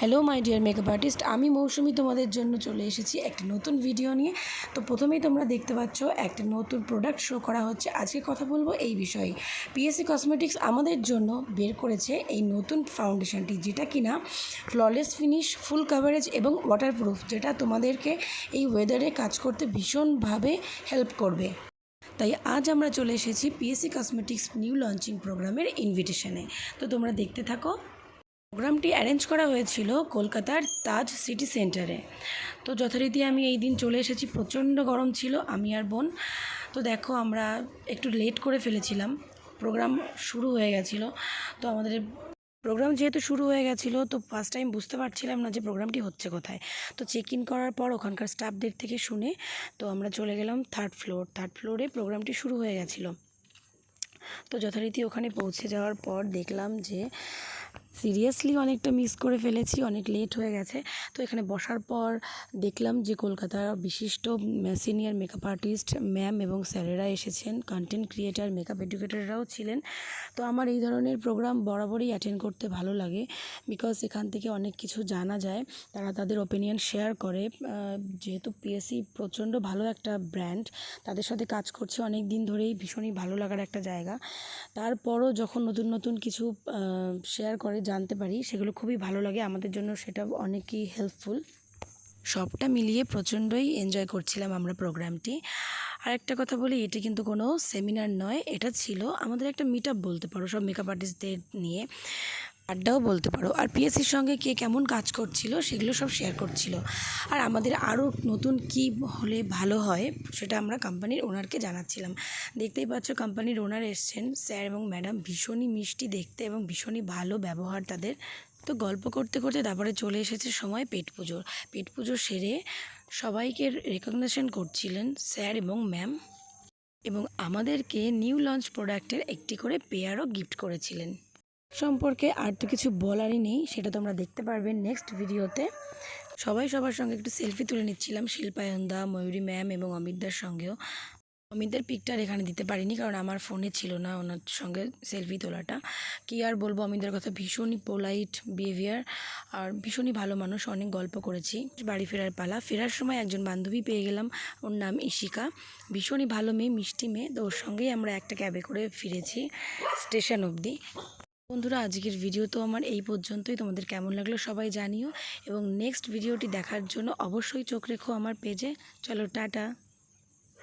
Hello my dear makeup artist আমি মৌসুমি তোমাদের জন্য চলে এসেছি একটা নতুন ভিডিও নিয়ে। তো প্রথমেই তোমরা দেখতে পাচ্ছ, একটা নতুন প্রোডাক্ট শো করা হচ্ছে। আজকে কথা বলব এই বিষয়ে। পিএসসি কসমেটিক্স আমাদের জন্য বের করেছে এই নতুন ফাউন্ডেশনটি যেটা কিনা ফ্ললেস ফিনিশ ফুল কাভারেজ এবং ওয়াটারপ্রুফ যেটা তোমাদেরকে এই ওয়েদারে কাজ করতে ভীষণভাবে হেল্প করবে। তাই আজ আমরা চলে এসেছি পিএসসি কসমেটিক্স নিউ লঞ্চিং প্রোগ্রামের ইনভিটেশনে তো তোমরা দেখতে থাকো। প্রোগ্রামটি অ্যারেঞ্জ করা হয়েছিল কলকাতার তাজ সিটি সেন্টারে। তো যথারীতি আমি এই দিন চলে এসেছি, প্রচণ্ড গরম ছিল, আমি আর বোন। তো দেখো, আমরা একটু লেট করে ফেলেছিলাম, প্রোগ্রাম শুরু হয়ে গেছিল। তো আমাদের প্রোগ্রাম যেহেতু শুরু হয়ে গেছিল, তো ফার্স্ট টাইম বুঝতে পারছিলাম না যে প্রোগ্রামটি হচ্ছে কোথায়। তো চেক ইন করার পর ওখানকার স্টাফদের থেকে শুনে, তো আমরা চলে গেলাম থার্ড ফ্লোর থার্ড ফ্লোরে প্রোগ্রামটি শুরু হয়ে গেছিল। তো যথারীতি ওখানে পৌঁছে যাওয়ার পর দেখলাম যে সিরিয়াসলি অনেকটা মিস করে ফেলেছি, অনেক লেট হয়ে গেছে। তো এখানে বসার পর দেখলাম যে কলকাতার বিশিষ্ট সিনিয়র মেকআপ আর্টিস্ট ম্যাম এবং স্যারেরা এসেছেন কন্টেন্ট ক্রিয়েটার মেকআপ এডুকেটররাও ছিলেন। তো আমার এই ধরনের প্রোগ্রাম বরাবরই অ্যাটেন্ড করতে ভালো লাগে বিকজ এখান থেকে অনেক কিছু জানা যায়। তারা তাদের ওপিনিয়ন শেয়ার করে। যেহেতু পিএসসি প্রচণ্ড ভালো একটা ব্র্যান্ড তাদের সাথে কাজ করছে অনেক দিন ধরেই, ভীষণই ভালো লাগার একটা জায়গা। তারপরও যখন নতুন নতুন কিছু শেয়ার করে জানতে পারি, সেগুলো খুবই ভালো লাগে। আমাদের জন্য সেটা অনেকই হেল্পফুল সবটা মিলিয়ে প্রচণ্ডই এনজয় করছিলাম আমরা প্রোগ্রামটি আর একটা কথা বলি, এটি কিন্তু কোনো সেমিনার নয়, এটা ছিল আমাদের একটা মিট বলতে পারো, সব মেকআপ আর্টিস্টদের নিয়ে। আড্ডাও বলতে পারো। আর পিএসসির সঙ্গে কে কেমন কাজ করছিল সেগুলো সব শেয়ার করছিল। আর আমাদের আরও নতুন কি হলে ভালো হয় সেটা আমরা কোম্পানির ওনারকে জানাচ্ছিলাম। দেখতেই পাচ্ছ কোম্পানির ওনার এসছেন স্যার এবং ম্যাডাম ভীষণই মিষ্টি দেখতে এবং ভীষণই ভালো ব্যবহার তাদের। তো গল্প করতে করতে তারপরে চলে এসেছে সময় পেট পুজোর। পেট পুজো সেরে সবাইকে রেকগনেশন করছিলেন স্যার এবং ম্যাম এবং আমাদেরকে নিউ লঞ্চ প্রোডাক্টের একটি করে পেয়ারও গিফট করেছিলেন। সম্পর্কে আর তো কিছু বলারই নেই, সেটা তোমরা দেখতে পারবে নেক্সট ভিডিওতে সবাই সবার সঙ্গে একটু সেলফি তুলে নিচ্ছিলাম শিল্পায়নদা, ময়ূরী ম্যাম এবং অমিতদার সঙ্গেও। অমিতদের পিকটার এখানে দিতে পারিনি কারণ আমার ফোনে ছিল না ওনার সঙ্গে সেলফি তোলাটা। কি আর বলব, অমিতদের কথা ভীষণই পোলাইট বিহেভিয়ার আর ভীষণই ভালো মানুষ, অনেক গল্প করেছি। বাড়ি ফেরার পালা, ফেরার সময় একজন বান্ধবী পেয়ে গেলাম, ওর নাম ইশিকা ভীষণই ভালো মেয়ে, মিষ্টি মেয়ে, তো ওর সঙ্গেই আমরা একটা ক্যাবে করে ফিরেছি স্টেশন অবধি। বন্ধুরা, আজকের ভিডিও তো আমার এই পর্যন্তই। তোমাদের কেমন লাগল সবাই জানিও। এবং নেক্সট ভিডিওটি দেখার জন্য অবশ্যই চোখ রেখো আমার পেজে চলো, টাটা।